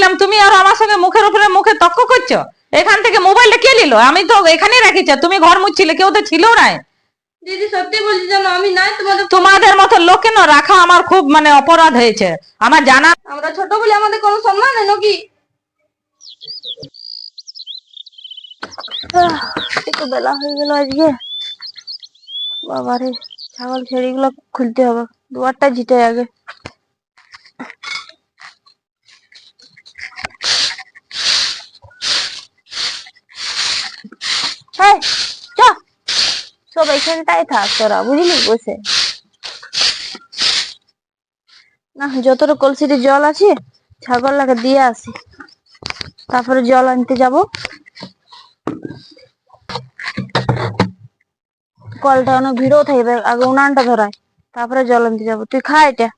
বলছিলাম তুমি আর আমার সঙ্গে মুখের উপরে মুখে তক্ক করছ? এখান থেকে মোবাইলটা কে নিল? আমি তো এখানেই রেখেছি তুমি ঘর মুছছিলে কেউ তো ছিল না দিদি সত্যি বলছি জানো আমি নাই তোমাদের তোমাদের মতো লোককে না রাখা আমার খুব মানে অপরাধ হয়েছে। আমার জানা আমরা ছোট বলে আমাদের কোনো সম্মান নেই নাকি? একটু বেলা হয়ে গেল আজকে। বাবারে ছাগল ছেড়িগুলো খুলতে হবে। দুয়ারটা জিতে আগে। চ সব এইখানটাই থাক, তোরা, বুঝলি? বসে। না, যতটা কলসিতে জল আছে, ছাগল ছাগলটাকে দিয়ে আসি। তারপরে জল আনতে যাব। কলটা অনেক ভিড়ও থাকবে আগে উনানটা ধরায় তারপরে জল আনতে যাব। তুই খা এটা।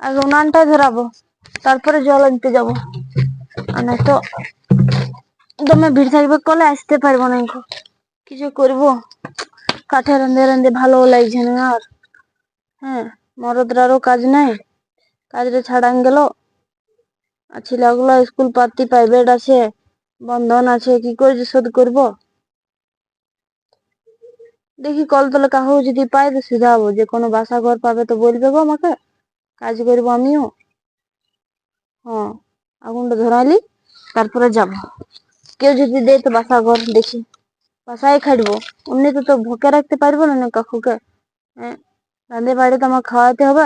আগে উনানটা ধরাবো, তারপরে জল আনতে যাব। নয়তো দমে ভিড় থাকবে কলে আসতে পারব না। কিছু করব? কাঠে রান্ধে রান্ধে ভালো লাগছে না আর। হ্যাঁ মরদরারও কাজ নাই। কাজরে ছাড়ান গেল। আর ছেলেগুলো স্কুল পাতি প্রাইভেট আছে, বন্ধন আছে, কি করে শোধ করব? দেখি কলতলে কাহু যদি পাই তো সিধাবো যে কোনো বাসা ঘর পাবে তো বলবে গো আমাকে। কাজ করব আমিও। হ্যাঁ। আগুনটা ধরাইলি, তারপরে যাব। কেউ যদি দেয় তো বাসা ঘর দেখি। বাসায় খাটবো অমনি তো তো ভোকে রাখতে পারব না না কাকুকে? হ্যাঁ রাঁধে বাড়ি তো আমার খাওয়াতে হবে,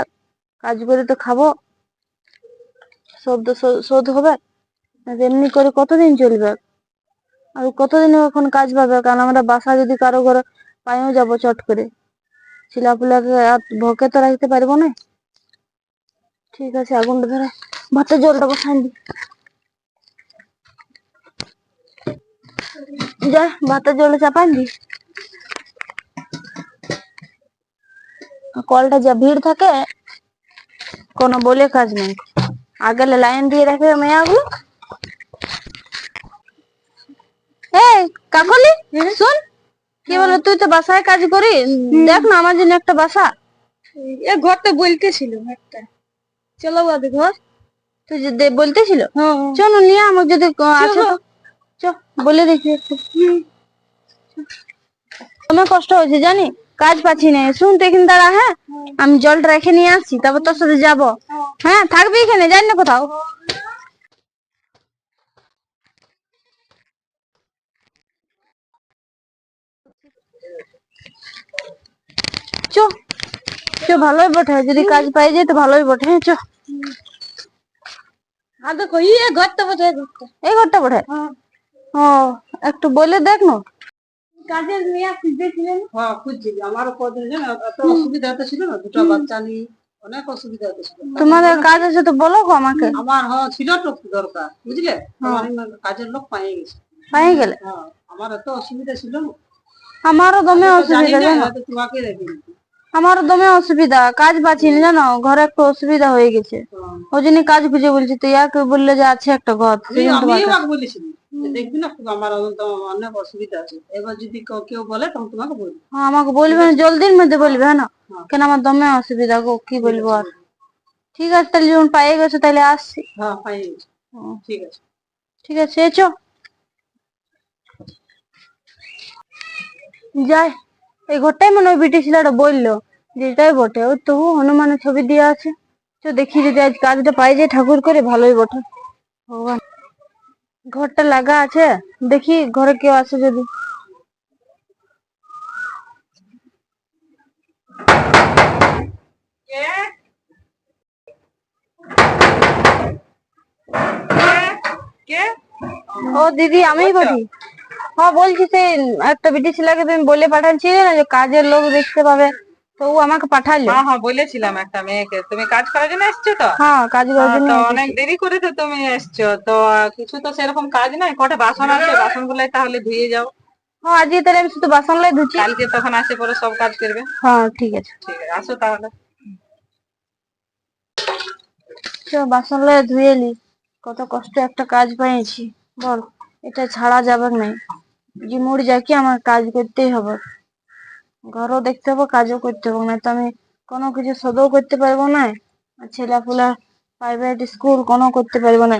কাজ করে তো খাব। তো শোধ হবে। এমনি করে কতদিন চলবে? আর কতদিন এখন কাজ পাবে? কারণ আমরা বাসা যদি কারও ঘরে পায়েও যাব চট করে। ছিলাপুলাকে আর ভোকে তো রাখতে পারব না। ঠিক আছে, আগুনটা ধরে। ভাতের জলটা বসাই দি যা, ভাতের জলে চাপান দি কলটা যা ভিড় থাকে, কোনো বলে কাজ নেই। আগে লাইন দিয়ে রাখে মেয়াগুলো এই, কাকলি, শুন। কি বলো, তুই তো বাসায় কাজ করি, দেখ না আমার জন্য একটা বাসা। এ ঘরটা বলতেছিল একটা চলো বাদে ঘর। তুই যে দে- বলতেছিল চলো নিয়ে আমাকে যদি আছে তো। চ বলে দেখি একটু। তোমার কষ্ট হয়েছে জানি। কাজ পাচ্ছি না। শুন তুই এখানে দাঁড়া হ্যাঁ? আমি জলটা রেখে নিয়ে আসছি তারপর তোর সাথে যাব। হ্যাঁ। থাকবি এখানে জানি না কোথাও। চ চ ভালোই বটে। যদি কাজ পাই যায় তো ভালোই বটে। হ্যাঁ চ। ঘরটা এই ঘরটা। ও একটু বলে দেখ না। কাজের মেয়ে খুঁজতেছিলেন হ্যাঁ খুঁজছি। আমারও কদিন এত অসুবিধা তো ছিল না দুটো বাচ্চা নিয়ে অনেক অসুবিধা তো ছিল। তোমাদের কাজ আছে তো বলো গো আমাকে। আমার হ্যাঁ ছিল তো দরকার বুঝলে? কাজের লোক পাইয়ে গেছে। পাই গেলে? হ্যাঁ আমার এত অসুবিধা ছিল। না আমারও দমে অসুবিধা তোমাকে রেখে দিতে। আমারও দমে অসুবিধা কাজ পাচ্ছি না জানো ঘরে একটু অসুবিধা হয়ে গেছে। ওই জন্য কাজ খুঁজে বলছি তো ইয়াকে বললে যে আছে একটা ঘর দেখবি না আমার অনেক অসুবিধা আছে। এবার যদি কেউ- বলে তখন তোমাকে বলব। হ্যাঁ আমাকে বলবে জলদির মধ্যে বলবে হ্যাঁ না? হ্যাঁ। কেন আমার দমে অসুবিধা গো কি বলব আর? ঠিক আছে তাহলে যখন পাইয়ে গেছো তাহলে আসছি। হ্যাঁ পাইয়ে গেছে। ঠিক আছে। ঠিক আছে এসো। যাই। এই ঘরটাই মনে হয় ব্রিটিশ ছেলেটা বলল যে এটাই বটে। ওই তো হনুমানের ছবি দেওয়া আছে। তো দেখি যদি আজ কাজটা পাই যায় ঠাকুর করে, ভালোই বটে। ভগবান। ঘরটা লাগা আছে, দেখি ঘরে কেউ আছে যদি। ও দিদি, আমিই বলি হ্যাঁ বলছি সেই একটা ব্রিটিশ ছেলেকে তুমি বলে পাঠাচ্ছিলে না যে কাজের লোক দেখতে পাবে। তো ও আমাকে পাঠালো। হ্যাঁ হ্যাঁ বলেছিলাম একটা মেয়েকে। তুমি কাজ করার জন্য এসছো তো? হ্যাঁ কাজ করার হ্যাঁ, জন্য। অনেক দেরি করে তো তুমি এসছো। তো কিছু তো সেরকম কাজ নাই। কটা বাসন আছে? বাসন গুলাই তাহলে ধুয়ে যাও। হ্যাঁ আজকে তাহলে আমি শুধু বাসন লাই ধুচ্ছি। কালকে তখন আসে পরে সব কাজ করবে। হ্যাঁ ঠিক আছে। ঠিক আছে আসো তাহলে। চ বাসন লাই ধুয়ে নি। কত কষ্ট একটা কাজ পেয়েছি বল এটা ছাড়া যাবে না যে মুড় যাকে আমার কাজ করতেই হবে? ঘরও দেখতে হবে, কাজও করতে হবে। না তো আমি কোনো কিছু সদও করতে পারব না। আর ছেলেপুলা প্রাইভেট স্কুল কোনো করতে পারব না।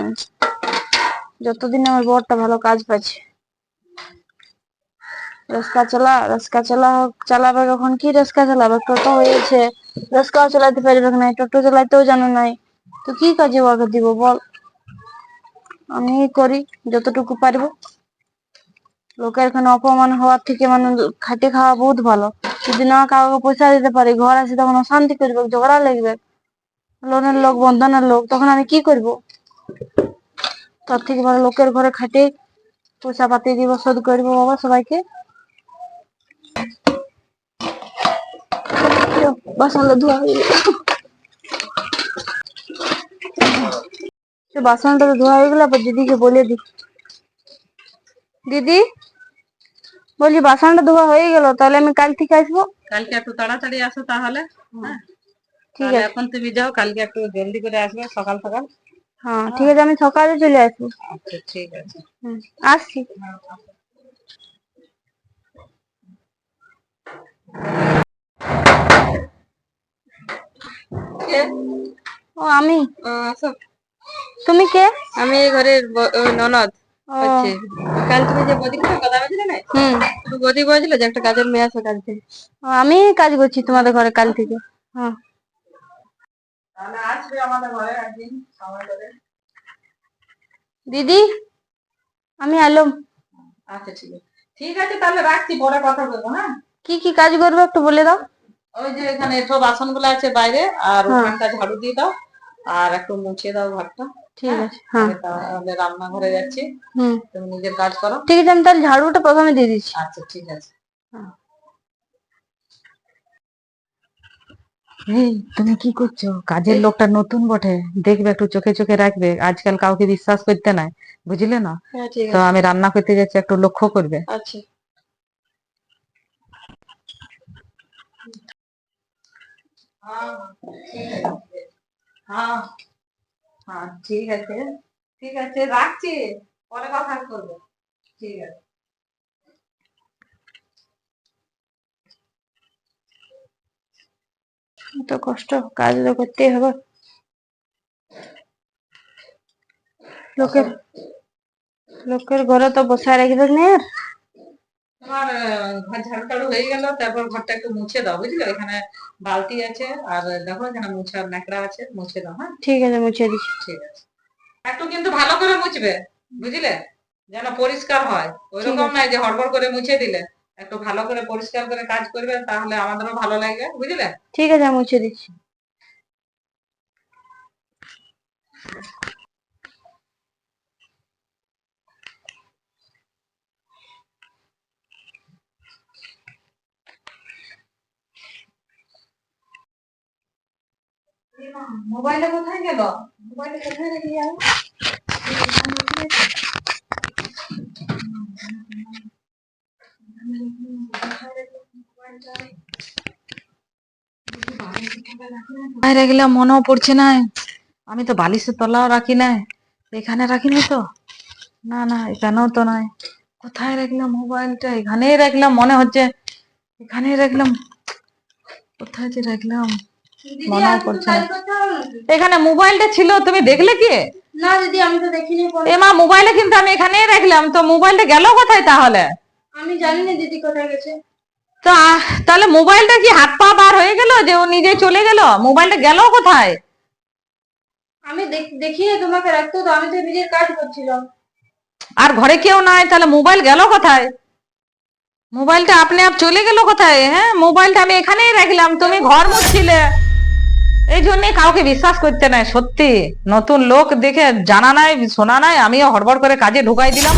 যতদিন আমার বরটা ভালো কাজ পাচ্ছে। রাস্তা চালা রাস্তা চালা, চালাবে কখন? কি রাস্তা চালাবে? টোটো হয়েছে। রাস্তাও চালাতে পারবে না, টোটো চালাতেও জানো নাই। তো কি কাজে ওকে দিব বল? আমি করি, যতটুকু পারব। লোকের এখানে অপমান হওয়ার থেকে মানে খাটে খাওয়া বহুত ভালো। যদি না কাউকে পয়সা দিতে পারি, ঘর আসে তখন অশান্তি করবে, ঝগড়া লাগবে। লোনের লোক, বন্ধনের লোক, তখন আমি কি করব? তার থেকে ভালো লোকের ঘরে খাটে পয়সা পাতি দিব, শোধ করব বাবা সবাইকে। বাসনটা ধোয়া হয়ে বাসনটা ধোয়া হয়ে গেল, আবার দিদিকে বলে দি দিদি? বলছি বাসনটা ধোয়া হয়ে গেল তাহলে আমি কাল থেকে আসব। কালকে একটু তাড়াতাড়ি আসো তাহলে হ্যাঁ। ঠিক আছে। এখন তুমি যাও কালকে একটু জলদি করে আসবে সকাল সকাল। হ্যাঁ ঠিক আছে আমি সকালে চলে আসব। আচ্ছা ঠিক আছে। আসছি। ও আমি। তুমি কে? আমি এই ঘরের ননদ। হচ্ছে কাল তুমি যে বদির সাথে কথা বলছিলে না? হুম। তো বদি বলছিল যে একটা কাজের মেয়ে আছে কাল থেকে। আমি কাজ করছি তোমাদের ঘরে কাল থেকে। হ্যাঁ। তাহলে আসবে আমাদের ঘরে একদিন সময় করে। দিদি আমি আলম আচ্ছা ঠিক আছে। ঠিক আছে তাহলে রাখছি পরে কথা বলব হ্যাঁ? কি কি কাজ করব একটু বলে দাও। ওই যে এখানে এঠো বাসনগুলো আছে বাইরে আর হ্যাঁ। ওখানটা ঝাড়ু দিয়ে দাও আর একটু মুছে দাও ঘরটা ঠিক আছে হ্যাঁ। আমি তাহলে রান্নাঘরে যাচ্ছি। হুম। তুমি নিজের কাজ করো। ঠিক আছে আমি তাহলে ঝাড়ুটা প্রথমে দিয়ে দিচ্ছি। আচ্ছা ঠিক আছে। হ্যাঁ। এই তুমি কি করছ? কাজের লোকটা নতুন বটে। দেখবে একটু চোখে চোখে রাখবে। আজকাল কাউকে বিশ্বাস করতে নাই বুঝলে না? হ্যাঁ তো আমি রান্না করতে যাচ্ছি একটু লক্ষ্য করবে। আচ্ছা। হ্যাঁ হ্যাঁ। ঠিক আছে। ঠিক আছে, রাখছি। পরে কথা করব। ঠিক আছে। তো কষ্ট, কাজ তো করতেই হবে। লোকের লোকের ঘরে তো বসায় রাখবে না আর তোমার ঘর ঝাড়ু টাড়ু হয়ে গেল তারপর ঘরটা একটু মুছে দাও বুঝলে? এখানে বালতি আছে আর দেখো এখানে মুছার ন্যাকড়া আছে মুছে দাও হ্যাঁ? ঠিক আছে মুছে দিচ্ছি। ঠিক আছে। একটু কিন্তু ভালো করে মুছবে বুঝলে? যেন পরিষ্কার হয়। ওইরকম নাই যে হড়বড় করে মুছে দিলে। একটু ভালো করে পরিষ্কার করে কাজ করবে তাহলে আমাদেরও ভালো লাগবে বুঝলে? ঠিক আছে মুছে দিচ্ছি। কোথায় গেল? কোথায় রেখে যাব বাইরে গেলে মনেও পড়ছে না। আমি তো বালিশের তলাও রাখি নাই। এখানে রাখি নাই তো? না না, এখানেও তো নাই। কোথায় রাখলাম মোবাইলটা? এখানেই রাখলাম, মনে হচ্ছে। এখানেই রাখলাম। কোথায় যে রাখলাম? মনেও পড়ছে না। এখানে মোবাইলটা ছিল তুমি দেখলে কি? না দিদি আমি তো দেখিনি এ মা মোবাইলটা কিন্তু আমি এখানেই রাখলাম তো মোবাইলটা গেল কোথায় তাহলে? আমি জানি না দিদি কোথায় গেছে। তো তাহলে মোবাইলটা কি হাত পা বার হয়ে গেল যে ও নিজে চলে গেল? মোবাইলটা গেল কোথায়? আমি দেখ- তোমাকে রাখতে তো আমি তো নিজের কাজ করছিলাম। আর ঘরে কেউ নাই তাহলে মোবাইল গেল কোথায়? মোবাইলটা আপনি আপ চলে গেল কোথায়? হ্যাঁ মোবাইলটা আমি এখানেই রাখলাম তুমি ঘর মুছছিলে। এই জন্য কাউকে বিশ্বাস করতে নাই সত্যি। নতুন লোক দেখে জানা নাই শোনা নাই আমিও হড়বড় করে কাজে ঢুকাই দিলাম।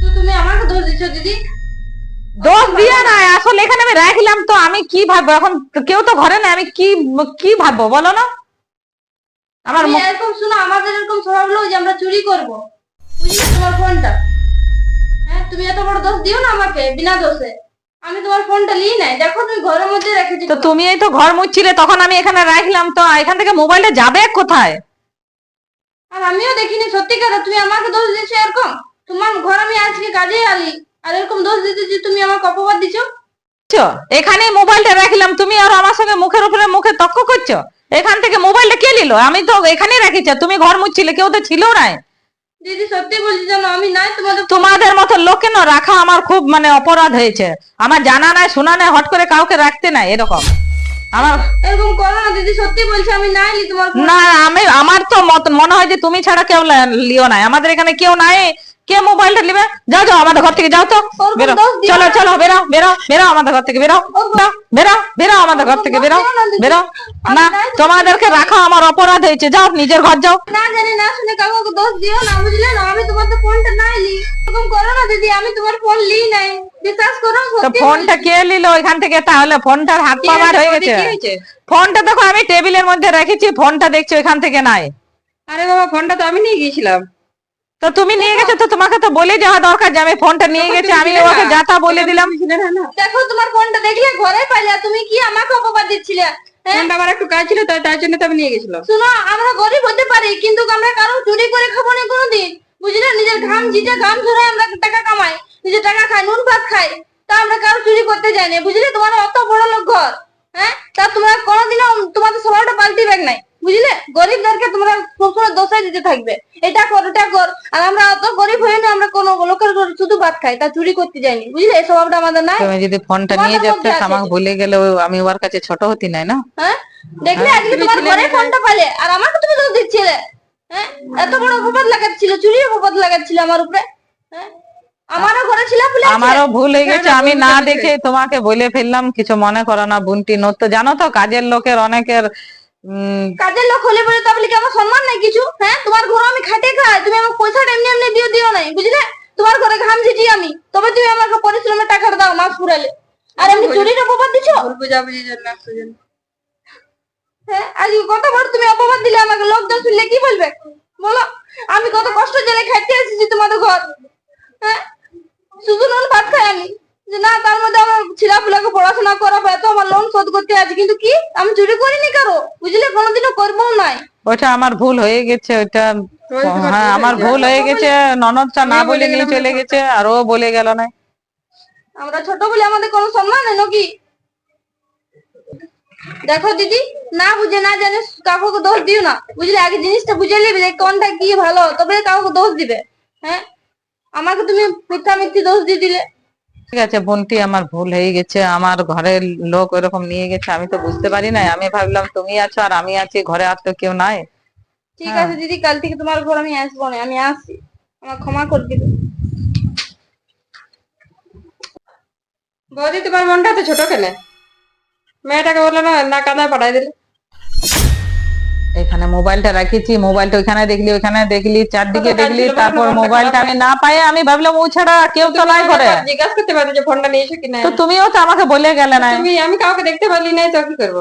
তো তুমি আমাকে দোষ দিচ্ছ দিদি? দোষ দিয়ে নাই আসলে এখানে আমি রাখলাম তো আমি কি ভাববো? এখন কেউ তো ঘরে নাই আমি কি কি ভাববো বলো না? আমার আমি এরকম শুনো আমাদের এরকম স্বভাব লোক যে আমরা চুরি করব। বুঝলি তোমার ফোনটা? হ্যাঁ তুমি এত বড় দোষ দিও না আমাকে বিনা দোষে। আমি তোমার ফোনটা নিই নাই। দেখো তুমি ঘরের মধ্যে রেখেছি। তো তুমি এই তো ঘর মুছছিলে তখন আমি এখানে রাখলাম তো এখান থেকে মোবাইলটা যাবে কোথায়? আর আমিও দেখিনি সত্যিকার তুমি আমাকে দোষ দিচ্ছ এরকম? তোমার ঘর আমি আজকে কাজে আলি আর এরকম দোষ দিতে যে তুমি আমাকে অপবাদ দিচ্ছ বুঝছ? এখানেই মোবাইলটা রাখলাম তুমি আর আমার সঙ্গে মুখের উপরে মুখে তক্ক করছ? এখান থেকে মোবাইলটা কে নিল? আমি তো এখানেই রেখেছি তুমি ঘর মুছছিলে কেউ তো ছিল না দিদি সত্যি বলছি জানো আমি নাই তোমাদের তোমাদের মতো লোকে না রাখা আমার খুব মানে অপরাধ হয়েছে। আমার জানা নাই শোনা নাই হট করে কাউকে রাখতে নাই এরকম। আমার এরকম করো না দিদি সত্যি বলছি আমি নাই তোমার না আমি আমার তো মত- মনে হয় যে তুমি ছাড়া কেউ লিও নাই। আমাদের এখানে কেউ নাই। কে মোবাইলটা নিবে? যাও যাও আমাদের ঘর থেকে যাও তো। বেরো। চলো চলো বেরো বেরো বেরো আমাদের ঘর থেকে বেরো। বেরো, বেরো বেরো আমাদের ঘর থেকে বেরো। বেরো। না তোমাদেরকে রাখা আমার অপরাধ হয়েছে। যাও নিজের ঘর যাও। না জানি না শুনে কাউকে দোষ দিও না বুঝলে না? আমি তোমার তো ফোনটা নাই লি। এরকম করো না দিদি আমি তোমার ফোন লি নাই। বিশ্বাস করো তো ফোনটা কে নিল ওইখান থেকে? তাহলে ফোনটার হাত কি পাওয়ার হয়ে গেছে। ফোনটা দেখো আমি টেবিলের মধ্যে রেখেছি। ফোনটা দেখছি ওইখান থেকে নাই। আরে বাবা ফোনটা তো আমি নিয়ে গিয়েছিলাম। তো তুমি নিয়ে গেছো তো তোমাকে তো বলে যাওয়া দরকার যে আমি ফোনটা নিয়ে গেছি আমি ওকে। যাতা বলে দিলাম। দেখো তোমার ফোনটা দেখলে ঘরে পাইলা তুমি কি আমাকে অপবাদ দিচ্ছিলে? হ্যাঁ? ফোনটা আমার একটু কাজ ছিল তাই তার জন্য তো আমি নিয়ে গেছিলাম শুনো আমরা গরিব হতে পারি কিন্তু আমরা কারও চুরি করে খাব না কোনোদিন। বুঝলে? নিজের ঘাম জিটে ঘাম ঝরে আমরা টাকা কামাই নিজের টাকা খাই নুন ভাত খাই তা আমরা কারও চুরি করতে যাই না। বুঝলে? তোমার অত বড় লোক ঘর হ্যাঁ? তা তোমরা কোনোদিনও তোমাদের স্বভাবটা পাল্টি ব্যাগ নাই। বুঝলে? গরিবদেরকে তোমরা সবসময় দোষাই দিতে থাকবে। এটা কর ওটা কর। আর আমরা অত গরিব হয়ে না আমরা কোনো লোকের ঘরে শুধু ভাত খাই তা চুরি করতে যাইনি। বুঝলে? এই স্বভাবটা আমাদের নাই। তুমি যদি ফোনটা নিয়ে যেতে আমাকে ভুলে গেলে আমি ওর কাছে ছোট হতি নাই না? হ্যাঁ? দেখলে হ্যাঁ, আজকে তোমার ঘরে ফোনটা পালে আর আমাকে তুমি দোষ দিচ্ছিলে। হ্যাঁ? এত বড় অপবাদ লাগাচ্ছিল চুরি অপবাদ লাগাচ্ছিল আমার উপরে। হ্যাঁ? আমারও ঘরে ছিল বলে আমারও ভুল হয়ে গেছে আমি না দেখে তোমাকে বলে ফেললাম কিছু মনে করো না বুনটি নত জানো তো কাজের লোকের অনেকের কাজের লোক হলে বলে তা বলে কি আমার সম্মান নাই কিছু? হ্যাঁ তোমার ঘরে আমি খাটে খাই তুমি আমার পয়সাটা এমনি এমনি দিও দিও নাই বুঝলে? তোমার ঘরে ঘাম ঝিটি আমি তবে তুমি আমাকে পরিশ্রমের টাকাটা দাও মাস ফুরালে আর এমনি চুরির অপবাদ ভুল বুঝাবুঝির জন্য হ্যাঁ আজকে কতবার তুমি অপবাদ দিলে আমাকে লোকজন শুনলে কি বলবে? বলো আমি কত কষ্ট জেলে খাইতে এসেছি তোমাদের ঘর। হ্যাঁ শুধু নুন ভাত খাই আমি। যে না তার মধ্যে আমার ছেলা পুলাকে পড়াশোনা করাবো এত আমার লোন শোধ করতে আছে কিন্তু কি? আমি চুরি করিনি কারও? বুঝলে কোনোদিনও করব নাই। ওটা আমার ভুল হয়ে গেছে ওটা হ্যাঁ আমার ভুল হয়ে গেছে ননদটা না বলে বলে নিয়ে চলে গেছে আর ও বলে গেল না। আমরা ছোট বলে আমাদের কোনো সম্মান নেই নাকি? দেখো দিদি না বুঝে না জানে কাউকে দোষ দিও না। বুঝলে আগে জিনিসটা বুঝে নেবে যে কোনটা কি ভালো তবে কাউকে দোষ দিবে হ্যাঁ? আমাকে তুমি মিথ্যা মিথ্যি দোষ দিয়ে দিলে। ঠিক আছে বোনটি আমার ভুল হয়ে গেছে আমার ঘরের লোক ওরকম নিয়ে গেছে আমি তো বুঝতে পারি না আমি ভাবলাম তুমি আছো আর আমি আছি ঘরে আর তো কেউ নাই? ঠিক হ্যাঁ। আছে দিদি কাল থেকে তোমার ঘর আমি আসব না আমি আসি। আমার ক্ষমা করে দিবে। বৌদি তোমার মনটা তো ছোট কেন? মেয়েটাকে বলল না না কাদায় পাঠাই দিলে। এখানে মোবাইলটা রাখেছি মোবাইলটা ওইখানে দেখলি ওইখানে দেখলি চারদিকে দেখলি তারপর মোবাইলটা আমি না পাই আমি ভাবলাম ও ছাড়া কেউ তো নাই করে জিজ্ঞাসা করতে পারো যে ফোনটা নিয়েছো কিনা। তো তুমিও তো আমাকে বলে গেলে না তুমি আমি কাউকে দেখতে পারলি নাই তো কি করব?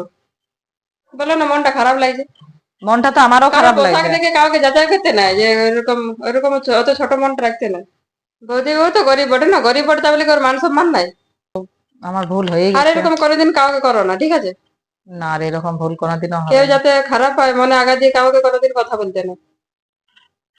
বলো না মনটা খারাপ লাগছে। মনটা তো আমারও কারও খারাপ পোশাক লাগছে। দেখে কাউকে যাচাই করতে নাই যে ওরকম ছ- অত ছোট মনটা রাখতে না বৌদি ও তো গরিব বটে না গরিব বটে তা বলে কি ওর মান সম্মান নাই? আমার ভুল হয়ে গেছে। আর এরকম কোনোদিন কাউকে করো না ঠিক আছে? না আর এরকম ভুল কোনোদিনও হবে কেউ না। যাতে খারাপ হয় মনে আগা দিয়ে কাউকে কোনোদিন কথা বলতে না